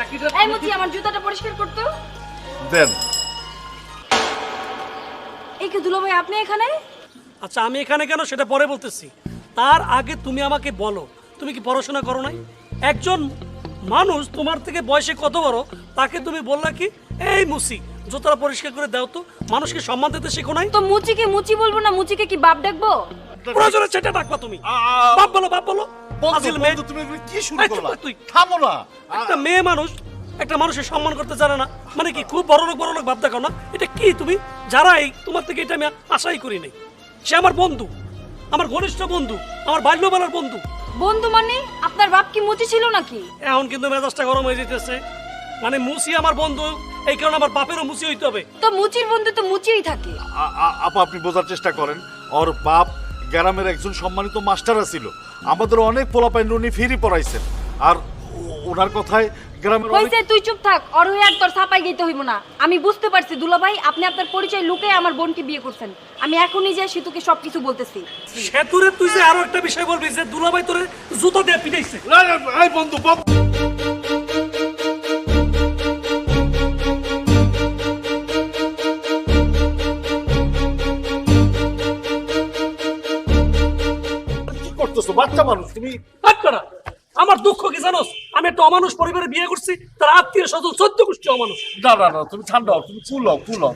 চাকরিটা এই মুচি আমার জুতাটা পরিষ্কার করতো। দেন। এই কি দুলো ভাই আপনি এখানে? আচ্ছা আমি এখানে কেন সেটা পরে বলতেছি। তার আগে তুমি আমাকে বলো তুমি কি পড়াশোনা করো নাই? একজন মানুষ তোমার থেকে বয়সে কত বড় তাকে তুমি বললা কি এই মুসি জুতোটা পরিষ্কার করে দাও তো মানুষকে সম্মান দিতে শেখো নাই? তো মুচিকে মুচি বলব না মুচিকে কি বাপ ডাকবো? প্রয়োজনে সেটা ডাকবা তুমি। বাপ বলো বাপ বলো। ফাজিল মেয়ে। বন্ধু তুমি এগুলো কি শুরু এই চুপ করলা? কর তুই। থামো না। একটা মেয়ে মানুষ একটা মানুষের সম্মান করতে জানে না। মানে কি খুব বড় লোক বড় লোক ভাব দেখো না। এটা কি তুমি? যারা এই তোমার থেকে এটা আমি আশাই করি নাই। সে আমার বন্ধু আমার ঘনিষ্ঠ বন্ধু আমার বাল্যবেলার বন্ধু। বন্ধু মানে? আপনার বাপ কি মুচি ছিল নাকি? এখন কিন্তু মেজাজটা গরম হয়ে যেতেছে। মানে মুসি আমার বন্ধু এই কারণে আমার বাপেরও মুসি হইতে হবে। তো মুচির বন্ধু তো মুচিই থাকে। আ- আ- আপা আপনি বোঝার চেষ্টা করেন। ওর বাপ গ্রামের একজন সম্মানিত মাস্টার ছিল আমাদের অনেক পোলাপাইন উনি ফিরি পড়াইছেন। আর ওনার কথায় গ্রামের হইছে তুই চুপ থাক আর হয়ে আর তোর ছাপাই গেতে হইব না। আমি বুঝতে পারছি দুলা ভাই আপনি আপনার পরিচয় লুকে আমার বোনকে বিয়ে করছেন। আমি এখনই যে সেতুকে সবকিছু বলতেছি। সেতুরে তুই যে আরও একটা বিষয় বলবি যে দুলাভাই তোরে জুতো দিয়ে পিটাইছে। না, না, এই বন্ধু বন্ধু। করতেছো বাচ্চা মানুষ তুমি না আমার দুঃখ কি জানো আমি একটা অমানুষ পরিবারে বিয়ে করছি তার আত্মীয় স্বজন চোদ্দ গোষ্ঠী অমানুষ। না না না তুমি ঠান্ডা হও তুমি ফুল হও ফুল হও।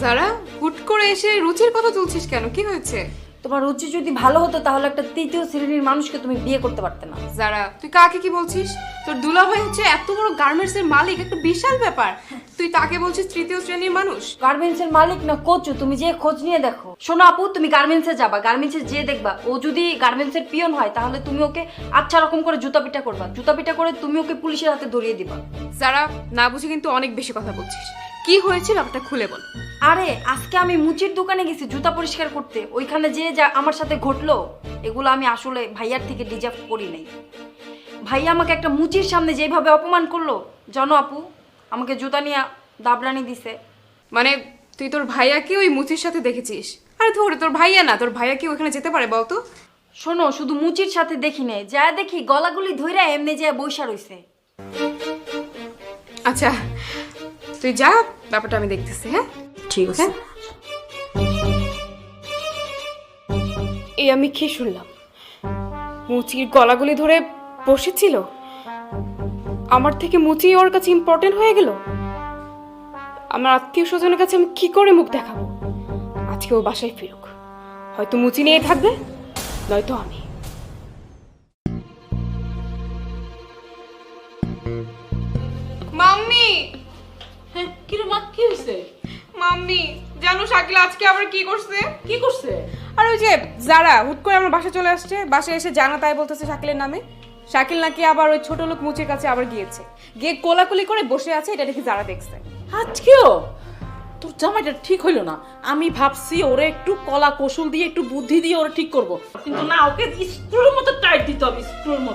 সারা হুট করে এসে রুচির কথা তুলছিস কেন? কি হয়েছে? তোমার রুচি যদি ভালো হতো তাহলে একটা তৃতীয় শ্রেণির মানুষকে তুমি বিয়ে করতে পারতে না। যারা তুই কাকে কি বলছিস? তোর দুলাভাই হচ্ছে এত বড় গার্মেন্টস এর মালিক একটা বিশাল ব্যাপার। তুই তাকে বলছিস তৃতীয় শ্রেণির মানুষ? গার্মেন্টস এর মালিক না কোচ তুমি যে খোঁজ নিয়ে দেখো। শোনো আপু তুমি গার্মেন্টস এ যাবা গার্মেন্টসে যে দেখবা। ও যদি গার্মেন্টস এর পিয়ন হয় তাহলে তুমি ওকে আচ্ছা রকম করে জুতা পিটা করবা। জুতা পিটা করে তুমি ওকে পুলিশের হাতে ধরিয়ে দিবা। যারা না বুঝে কিন্তু অনেক বেশি কথা বলছিস। কি হয়েছিল ব্যাপারটা খুলে বল। আরে আজকে আমি মুচির দোকানে গেছি জুতা পরিষ্কার করতে। ওইখানে যে যা আমার সাথে ঘটলো এগুলো আমি আসলে ভাইয়ার থেকে ডিজার্ভ করি নাই। ভাইয়া আমাকে একটা মুচির সামনে যেভাবে অপমান করল জানো আপু আমাকে জুতা নিয়ে দাবরানি দিছে। মানে তুই তোর ভাইয়াকে ওই মুচির সাথে দেখেছিস? আরে ধরে তোর ভাইয়া না তোর ভাইয়া কি ওখানে যেতে পারে বলতো? শোনো শুধু মুচির সাথে দেখি নাই যা দেখি গলাগুলি ধইরা এমনি যে বৈশা রইছে। আচ্ছা তুই যা ব্যাপারটা আমি দেখতেছি হ্যাঁ? ঠিক আছে। এই আমি কি শুনলাম। মুচির গলাগুলি ধরে বসেছিল। আমার থেকে মুচি ওর কাছে ইম্পর্টেন্ট হয়ে গেল? আমার আত্মীয় স্বজনের কাছে আমি কি করে মুখ দেখাবো? আজকে ও বাসায় ফিরুক। হয়তো মুচি নিয়ে থাকবে নয়তো আমি। জানো শাকিল আজকে আবার কি করছে? কি করছে? আর ওই যে যারা হুট করে আমার বাসা চলে আসছে বাসায় এসে জানা তাই বলতেছে শাকিলের নামে। শাকিল নাকি আবার ওই ছোট লোক মুচির কাছে আবার গিয়েছে। গিয়ে কোলাকুলি করে বসে আছে এটা দেখে যারা দেখছে। আজকেও? তোর জামাইটা ঠিক হইল না। আমি ভাবছি ওরে একটু কলা কৌশল দিয়ে একটু বুদ্ধি দিয়ে ওরে ঠিক করব। কিন্তু না ওকে স্ক্রুর মতো টাইট দিতে হবে স্ক্রুর মতো।